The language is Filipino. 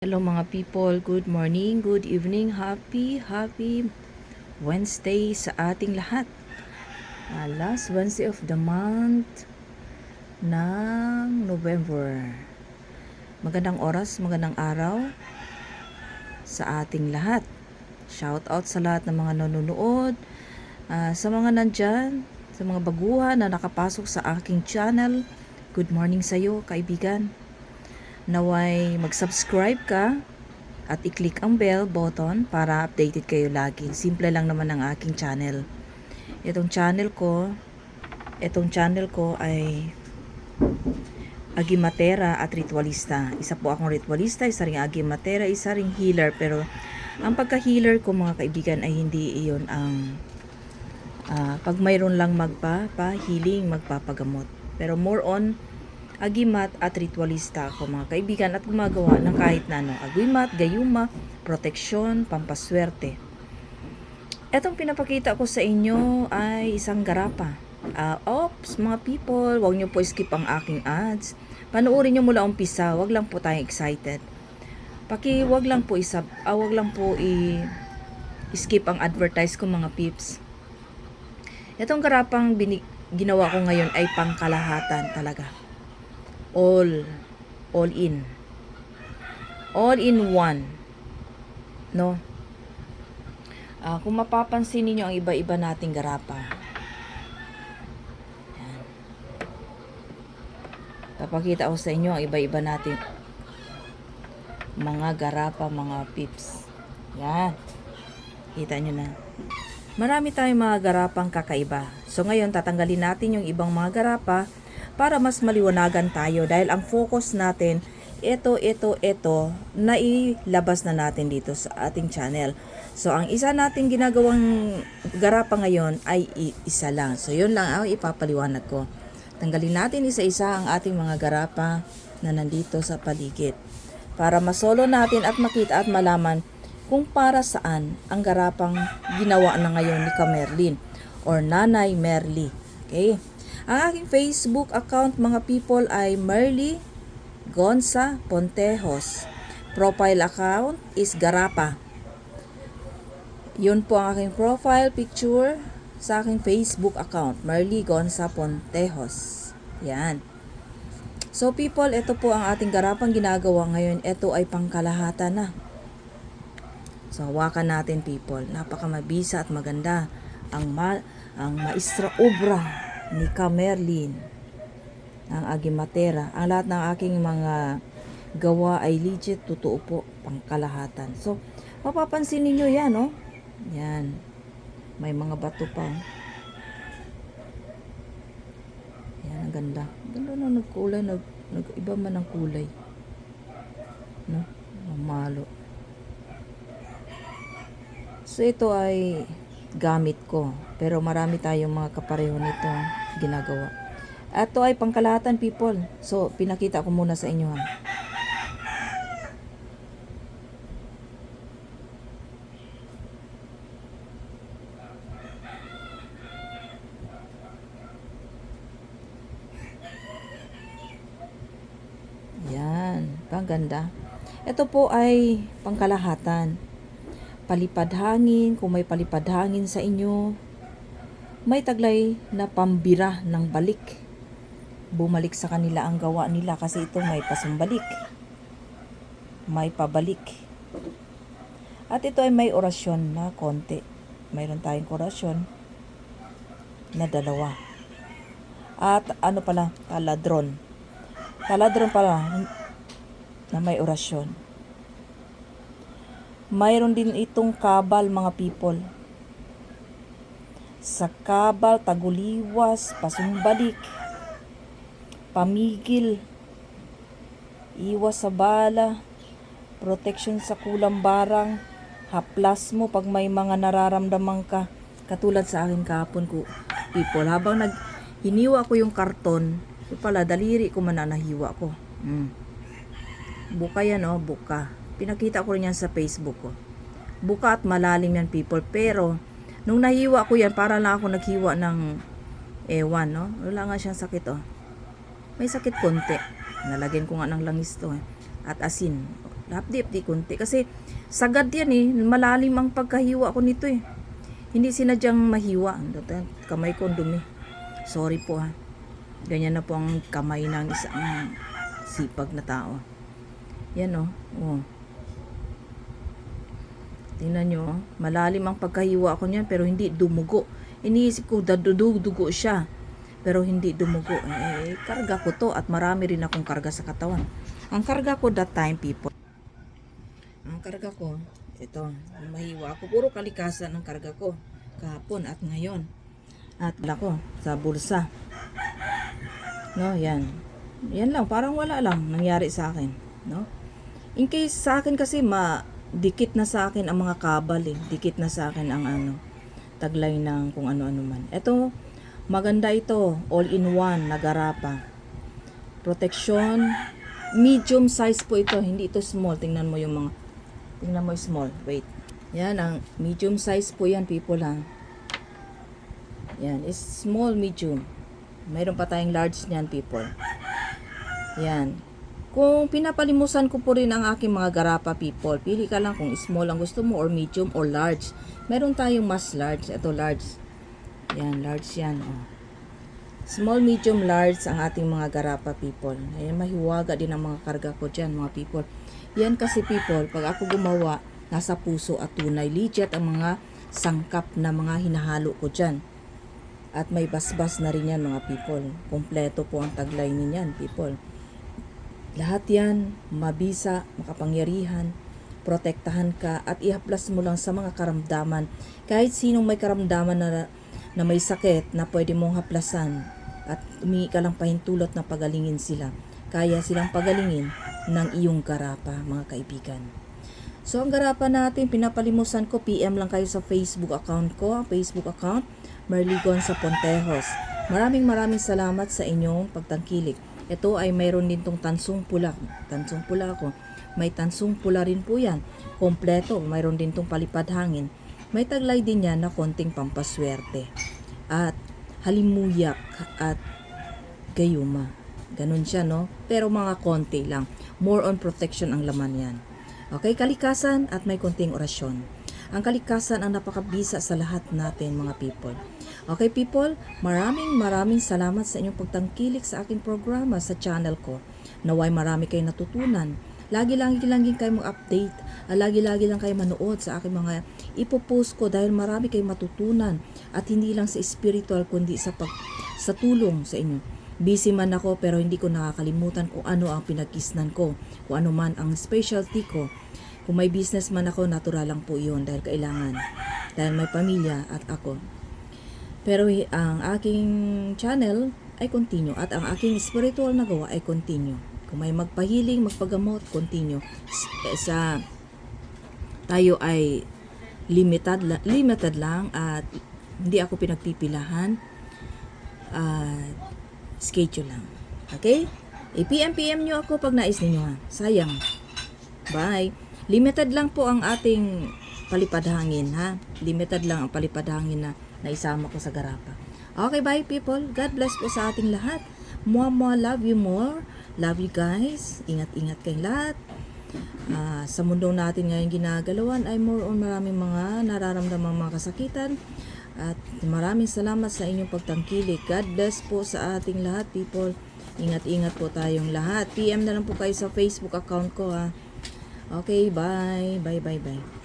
Hello mga people, good morning, good evening, happy, happy Wednesday sa ating lahat. Ah, last Wednesday of the month ng November. Magandang oras, magandang araw sa ating lahat. Shout out sa lahat ng mga nanonood, ah, sa mga nandyan, sa mga baguhan na nakapasok sa aking channel. Good morning sa iyo, kaibigan naway mag-subscribe ka at i-click ang bell button para updated kayo lagi. Simple lang naman ang aking channel. Itong channel ko, itong channel ko ay agimatera at ritualista. Isa po akong ritualista, isa ring agimatera, isa ring healer. Pero ang pagka-healer ko mga kaibigan ay hindi iyon ang ah, pag mayroon lang magpa-healing, magpapagamot. Pero more on agimat at ritualista ako mga kaibigan at gumagawa ng kahit na ano, agimat, gayuma, proteksyon, pampaswerte. Etong pinapakita ko sa inyo ay isang garapa. Ah, ops, mga people, huwag niyo po skip ang aking ads. Panoorin niyo mula umpisa, wag lang po tayong excited. Paki, wag lang po isa, ah, wag lang po i skip ang advertise ko mga peeps. Itong garapang binig, ginawa ko ngayon ay pangkalahatan talaga all. All in. All in one. No? Ah, kung mapapansin niyo ang iba-iba nating garapa. Yan. papakita ko sa inyo ang iba-iba nating mga garapa mga pips. Yan. Kita nyo na. Marami tayong mga garapang kakaiba. So ngayon tatanggalin natin yung ibang mga garapa para mas maliwanagan tayo dahil ang focus natin ito, ito, ito, nailabas na natin dito sa ating channel. So, ang isa nating ginagawang garapa ngayon ay isa lang. So, yun lang ang ipapaliwanag ko. Tanggalin natin isa-isa ang ating mga garapa na nandito sa paligid. Para masolo natin at makita at malaman kung para saan ang garapang ginawa na ngayon ni Kamerlin or Nanay Merly. Okay? Ang aking Facebook account mga people ay Merly Gonza Pontejos. Profile account is Garapa. Yun po ang aking profile picture sa aking Facebook account, Merly Gonza Pontejos. Yan. So people, ito po ang ating garapang ginagawa ngayon. Ito ay pangkalahatan na. So hawakan natin people. Napakamabisa at maganda ang ma ang maestra obra ni Kamerlin ang Agimatera. Ang lahat ng aking mga gawa ay legit, totoo po, pangkalahatan. So, mapapansin ninyo yan, oh. Yan. May mga bato pa. oh. Yan, ang ganda. Ganda na nagkulay, nag, nag, iba man ang kulay. No? Mamalo. So, ito ay gamit ko. Pero marami tayong mga kapareho nito ginagawa. Ito ay pangkalahatan people. So, pinakita ko muna sa inyo ha. Yan, paganda. Ito po ay pangkalahatan. Palipad hangin, kung may palipad hangin sa inyo, may taglay na pambira ng balik. Bumalik sa kanila ang gawa nila kasi ito may pasumbalik. May pabalik. At ito ay may orasyon na konti. Mayroon tayong orasyon na dalawa. At ano pala, taladron. Taladron pala na may orasyon. Mayroon din itong kabal mga people sa kabal, taguliwas, pasumbalik, pamigil, iwas sa bala, protection sa kulang barang, haplas mo pag may mga nararamdaman ka. Katulad sa akin kahapon ko, people, habang nag hiniwa ko yung karton, yung pala, daliri ko man na nahiwa ko. Mm. Buka yan, oh, buka. Pinakita ko rin yan sa Facebook ko. Buka at malalim yan, people. Pero, Nung nahiwa ko yan, para lang ako naghiwa ng ewan, no? Wala nga siyang sakit, oh. May sakit konti. Nalagyan ko nga ng langis to, eh. At asin. Hapdi-hapdi kunti. Kasi sagad yan eh. Malalim ang pagkahiwa ko nito eh. Hindi sinadyang mahiwa. Kamay ko dumi. Sorry po ha. Ganyan na po ang kamay ng isang sipag na tao. Yan oh. oh. Tingnan nyo, malalim ang pagkahiwa ko niyan pero hindi dumugo. Iniisip ko dadudugo siya pero hindi dumugo. Eh, karga ko to at marami rin akong karga sa katawan. Ang karga ko that time people. Ang karga ko, ito, mahiwa ako. Puro kalikasan ang karga ko kahapon at ngayon. At wala ko sa bulsa. No, yan. Yan lang, parang wala lang nangyari sa akin. No? In case sa akin kasi ma dikit na sa akin ang mga kabal eh. Dikit na sa akin ang ano, taglay ng kung ano-ano man. Ito, maganda ito. All-in-one, nagarapa. Protection. Medium size po ito. Hindi ito small. Tingnan mo yung mga, tingnan mo yung small. Wait. Yan, ang medium size po yan, people ha. Yan, is small, medium. Mayroon pa tayong large niyan, people. Yan. Kung pinapalimusan ko po rin ang aking mga garapa people, pili ka lang kung small ang gusto mo or medium or large. Meron tayong mas large. Ito large. Yan, large yan. Oh. Small, medium, large ang ating mga garapa people. Ayan, mahiwaga din ang mga karga ko dyan mga people. Yan kasi people, pag ako gumawa, nasa puso at tunay. Legit ang mga sangkap na mga hinahalo ko dyan. At may basbas na rin yan mga people. Kompleto po ang taglay niyan people. Lahat yan, mabisa, makapangyarihan, protektahan ka at ihaplas mo lang sa mga karamdaman. Kahit sinong may karamdaman na, na may sakit na pwede mong haplasan at umingi ka lang pahintulot na pagalingin sila. Kaya silang pagalingin ng iyong garapa, mga kaibigan. So, ang garapa natin, pinapalimusan ko, PM lang kayo sa Facebook account ko, ang Facebook account, Merligon sa Pontejos. Maraming maraming salamat sa inyong pagtangkilik. Ito ay mayroon din tong tansong pula. Tansong pula ko. May tansong pula rin po yan. Kompleto. Mayroon din tong palipad hangin. May taglay din yan na konting pampaswerte. At halimuyak at gayuma. Ganun siya, no? Pero mga konti lang. More on protection ang laman yan. Okay, kalikasan at may konting orasyon. Ang kalikasan ang napakabisa sa lahat natin mga people. Okay people, maraming maraming salamat sa inyong pagtangkilik sa aking programa sa channel ko. Naway marami kayo natutunan. Lagi-lagi lang kayo mag-update. Lagi-lagi lang kayo manood sa aking mga ipopost ko dahil marami kayong matutunan at hindi lang sa spiritual kundi sa pag sa tulong sa inyo. Busy man ako pero hindi ko nakakalimutan kung ano ang pinagkisnan ko, kung ano man ang specialty ko. Kung may business man ako, natural lang po iyon dahil kailangan. Dahil may pamilya at ako. Pero ang aking channel ay continue at ang aking spiritual na gawa ay continue. Kung may magpahiling, magpagamot, continue. Eh, sa tayo ay limited, limited lang at hindi ako pinagpipilahan at schedule lang. Okay? I-PM-PM nyo ako pag nais ninyo ha. Sayang. Bye. Limited lang po ang ating palipad hangin ha. Limited lang ang palipad hangin na naisama ko sa garapa. Okay, bye people. God bless po sa ating lahat. Mua mua, love you more. Love you guys. Ingat-ingat kayong lahat. Ah, sa mundo natin ngayon ginagalawan ay more on maraming mga nararamdamang mga kasakitan. At maraming salamat sa inyong pagtangkilik. God bless po sa ating lahat people. Ingat-ingat po tayong lahat. PM na lang po kayo sa Facebook account ko ha. Okay, bye. Bye, bye, bye.